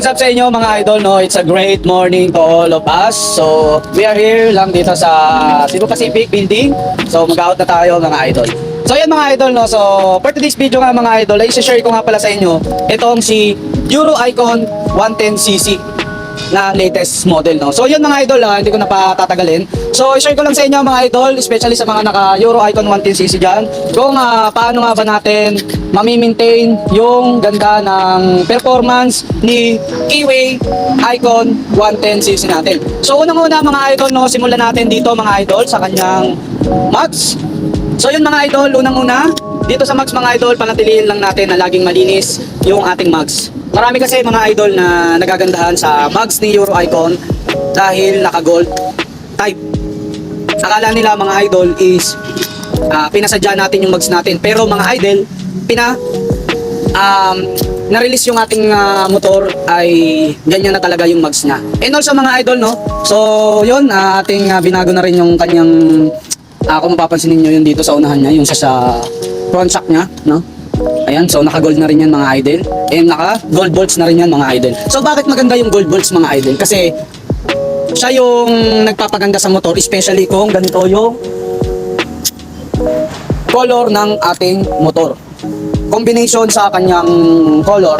What's up sa inyo mga idol no? It's a great morning to all of us. So we are here lang dito sa Cebu Pacific Building. So mag-out na tayo mga idol. So yan mga idol no. So for today's video nga mga idol, ay share ko nga pala sa inyo itong si Euro Icon 110cc na latest model no. So yun mga idol ah, hindi ko na patatagalin. So i-share ko lang sa inyo mga idol, especially sa mga naka Euro Icon 110cc diyan, kung ah, paano nga ba natin mami-maintain yung ganda ng performance ni Kiwi Icon 110cc natin. So unang-una mga idol no, simulan natin dito mga idol sa kanyang mags. So yun mga idol, unang-una, dito sa mags mga idol, panatilihin lang natin na laging malinis yung ating mags. Marami kasi mga idol na nagagandahan sa mags ni Euro Icon dahil naka-gold type. Akala nila mga idol is ah, pinasadya natin yung mags natin. Pero mga idol, pina um, na-release yung ating ah, motor ay ganyan na talaga yung mags niya. And also mga idol, no? So, yun, ah, ating ah, binago na rin yung kanyang ah, kung mapapansin niyo yun dito sa unahan niya, yung sa, sa front shock niya, no? Ayan, so naka-gold na rin yan mga idol. And naka-gold bolts na rin yan mga idol. So bakit maganda yung gold bolts mga idol? Kasi siya yung nagpapaganda sa motor, especially kung ganito yung color ng ating motor. Combination sa kanyang color,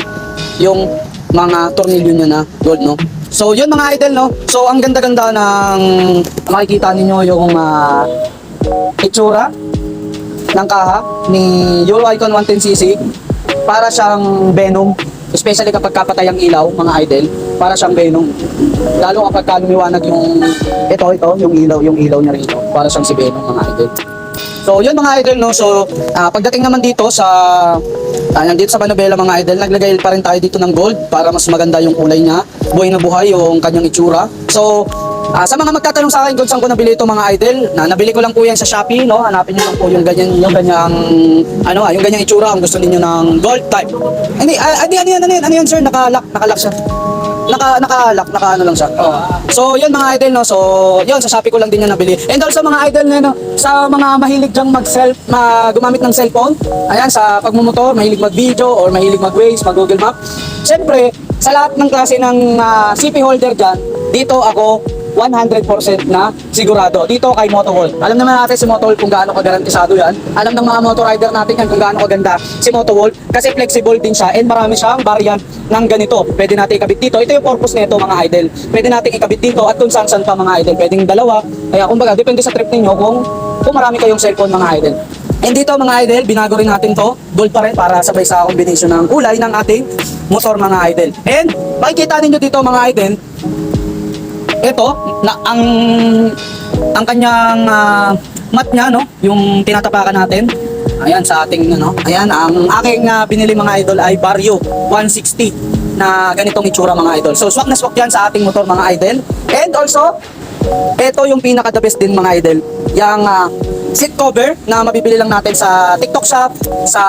yung mga tornilyo niya na gold, no? So, yun mga idol, no? So, ang ganda-ganda ng makikita ninyo yung ah, itsura ng kaha ni Euro Icon 110cc para siyang Venom especially kapag kapatay ang ilaw mga idol para siyang Venom lalo kapag ka lumiwanag yung ito ito yung ilaw yung ilaw niya rito para siyang si Venom mga idol So, yun mga idol, no? So, ah, pagdating naman dito sa, ah, nandito sa Manobela mga idol, naglagay pa rin tayo dito ng gold para mas maganda yung kulay niya. Buhay na buhay yung kanyang itsura. So, ah, sa mga magtatanong sa akin kung saan ko nabili ito mga idol, na nabili ko lang po yan sa Shopee, no? Hanapin niyo lang po yung ganyan, yung ganyang, ano, ah, yung ganyang itsura kung gusto niyo ng gold type. Hindi, ah, ano yan, ano yan, ano yan, sir? Nakalock, nakalock siya naka naka-lock, naka ano lang siya. Oh. So, yun mga idol no. So, yun sa Shopee ko lang din yan nabili. And also mga idol na no, sa mga mahilig diyang mag-self ma gumamit ng cellphone, ayan sa pagmumotor, mahilig mag-video or mahilig mag-Waze, mag-Google Map. Siyempre, sa lahat ng klase ng ah, CP holder diyan, dito ako 100% na sigurado. Dito kay Motowall. Alam naman natin si Motowall kung gaano kagarantisado yan. Alam ng mga motor rider natin yan kung gaano kaganda si Motowall kasi flexible din siya and marami siyang variant ng ganito. Pwede natin ikabit dito. Ito yung purpose nito mga idol. Pwede natin ikabit dito at kung saan saan pa mga idol. Pwedeng dalawa. Kaya kumbaga depende sa trip ninyo kung kung marami kayong cellphone mga idol. And dito mga idol, binago rin natin to. Gold pa rin para sabay sa combination ng kulay ng ating motor mga idol. And makikita ninyo dito mga idol, ito na ang ang kanyang ah, mat niya no? Yung tinatapakan natin. Ayan sa ating ano? Ayan ang aking ah, binili mga idol ay Vario 160 na ganitong itsura mga idol. So swak na swak yan sa ating motor mga idol. And also ito yung pinaka the best din mga idol. Yung ah, seat cover na mabibili lang natin sa TikTok shop, sa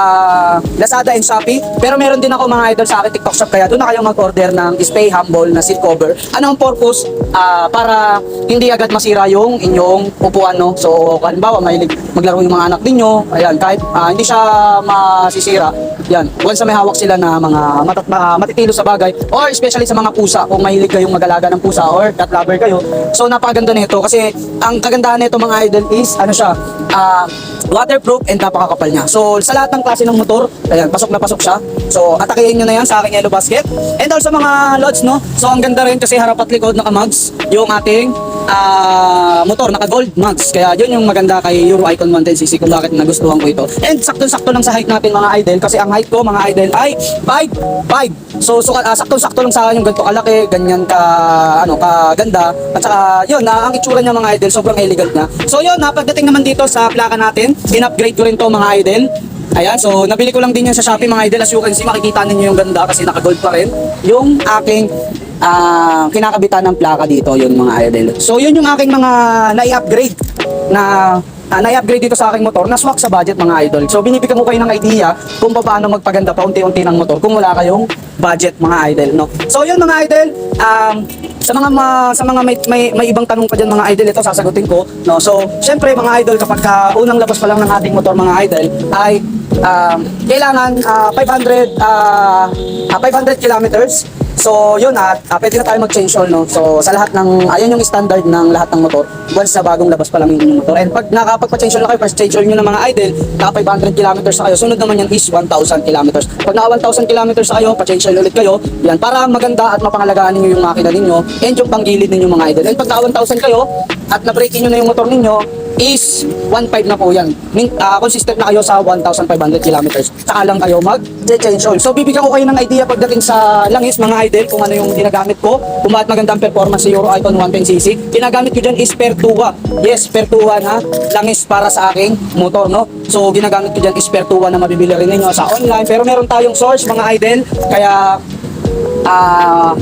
Lazada and Shopee. Pero meron din ako mga idol sa akin TikTok shop kaya doon na kayo mag-order ng Stay Humble na seat cover. Ano ang purpose? Ah, para hindi agad masira yung inyong upuan no. So halimbawa mahilig maglaro yung mga anak ninyo, ayan kahit ah, hindi siya masisira. Yan. Once na may hawak sila na mga matat ma- matitilo sa bagay or especially sa mga pusa kung mahilig kayong mag-alaga ng pusa or cat lover kayo. So napakaganda nito kasi ang kagandahan nito mga idol is ano siya, ah, waterproof and napakakapal niya. So sa lahat ng klase ng motor, ayan, pasok na pasok siya. So atakihin niyo na yan sa aking yellow basket. And also mga lods, no? So ang ganda rin kasi harap at likod naka-mugs yung ating ah, motor, naka-gold mugs. Kaya yun yung maganda kay Euro Icon 110cc kung bakit nagustuhan ko ito. And sakto-sakto lang sa height natin mga idol kasi ang height ko mga idol ay 5'5". So, so ah, sakto-sakto lang sa akin yung ganito kalaki, ganyan ka ano ka ganda. At saka yun, na ang itsura niya mga idol, sobrang elegant niya. So yun, na pagdating naman dito sa plaka natin, in-upgrade ko rin to mga idol. Ayan, so nabili ko lang din yan sa Shopee mga idol. As you can see, makikita ninyo yung ganda kasi naka-gold pa rin. Yung aking ah, kinakabitan ng plaka dito, yun mga idol. So yun yung aking mga na-upgrade na ah, na-upgrade dito sa aking motor na swak sa budget mga idol. So binibigyan ko kayo ng idea kung paano magpaganda pa unti-unti ng motor kung wala kayong budget mga idol, no. So yun mga idol, um, sa mga ma, sa mga may, may, may ibang tanong pa diyan mga idol ito sasagutin ko no? So syempre mga idol kapag ka unang labas pa lang ng ating motor mga idol ay um, kailangan ah, 500 ah, ah, 500 kilometers So, yun at ah, pwede na tayo mag-change oil, no? So, sa lahat ng, ayan yung standard ng lahat ng motor. Once na bagong labas pa lang yung motor. And pag nakapagpa-change oil na kayo, first change oil nyo ng mga idle, naka 500 kilometers na kayo, sunod naman yan is 1,000 kilometers. Pag naka 1,000 kilometers na kayo, pa-change oil ulit kayo, yan, para maganda at mapangalagaan ninyo yung makina ninyo and yung panggilid ninyo mga idle. And pag naka 1,000 kayo, at na-break nyo na yung motor ninyo, is 1.5 na po yan. Min, ah, consistent na kayo sa 1,500 kilometers. Saka lang kayo mag-change oil. So, bibigyan ko kayo ng idea pagdating sa langis, mga idle, kung ano yung ginagamit ko, kung bakit magandang performance sa Euro Icon 110cc. Ginagamit ko dyan is Pertua. Yes, Pertua na langis para sa aking motor, no? So, ginagamit ko dyan is Pertua na mabibili rin ninyo sa online. Pero meron tayong source, mga idle, kaya ah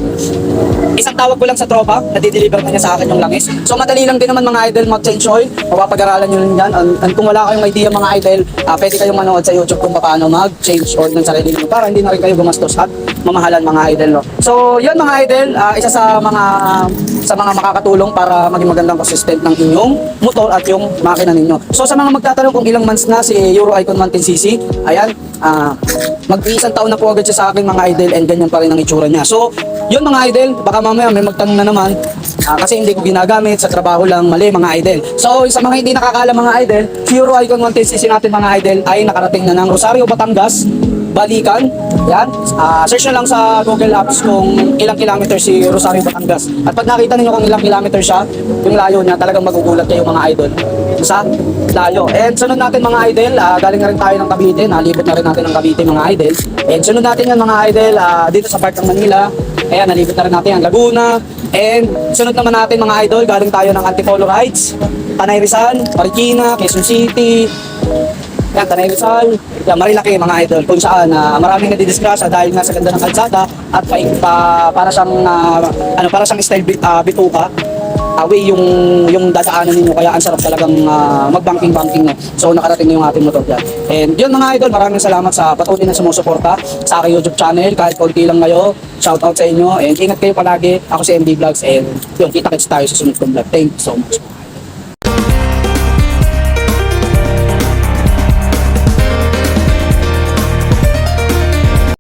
isang tawag ko lang sa tropa, nadideliver na niya sa akin yung langis. So madali lang din naman mga idol mag-change oil. Mapapag-aralan nyo rin yan. And, and kung wala kayong idea mga idol, ah, pwede kayong manood sa YouTube kung paano mag-change oil ng sarili nyo para hindi na rin kayo gumastos at mamahalan mga idol. No? So yun mga idol, ah, isa sa mga sa mga makakatulong para maging magandang consistent ng inyong motor at yung makina ninyo. So sa mga magtatanong kung ilang months na si Euro Icon 110cc, ayan, ah, mag-iisang taon na po agad siya sa akin mga idol and ganyan pa rin ang itsura niya. So, yun mga idol, baka mamaya may magtanong na naman ah, kasi hindi ko ginagamit sa trabaho lang mali mga idol. So, sa mga hindi nakakaalam mga idol, si Euro Icon 110cc natin mga idol ay nakarating na ng Rosario, Batangas, Balikan. Yan. Ah, search nyo lang sa Google Apps kung ilang kilometer si Rosario, Batangas. At pag nakita niyo kung ilang kilometer siya, yung layo niya, talagang magugulat kayo mga idol sa layo. And sunod natin mga idol, ah, galing na rin tayo ng Cavite, nalibot na rin natin ng Cavite mga idol. And sunod natin yan mga idol, ah, dito sa part ng Manila. Ayan, nalibot na rin natin ang Laguna. And sunod naman natin mga idol, galing tayo ng Antipolo Heights, Panay Rizal, Marikina, Quezon City, yan, Tanay Rizal, yan, Marilaki mga idol, kung saan na maraming nadidisgrasya dahil nga sa ganda ng kalsada at pa, pa, para siyang, ah, ano, para siyang style bit, ah, bituka, away yung yung dadaanan ninyo kaya ang sarap talagang ah, mag-banking-banking no. So nakarating na yung ating motor dyan. And yun mga idol, maraming salamat sa patuloy na sumusuporta sa aking YouTube channel. Kahit konti lang kayo, shout out sa inyo and ingat kayo palagi. Ako si MD Vlogs and yun, kita-kits tayo sa sunod kong vlog. Thank you so much.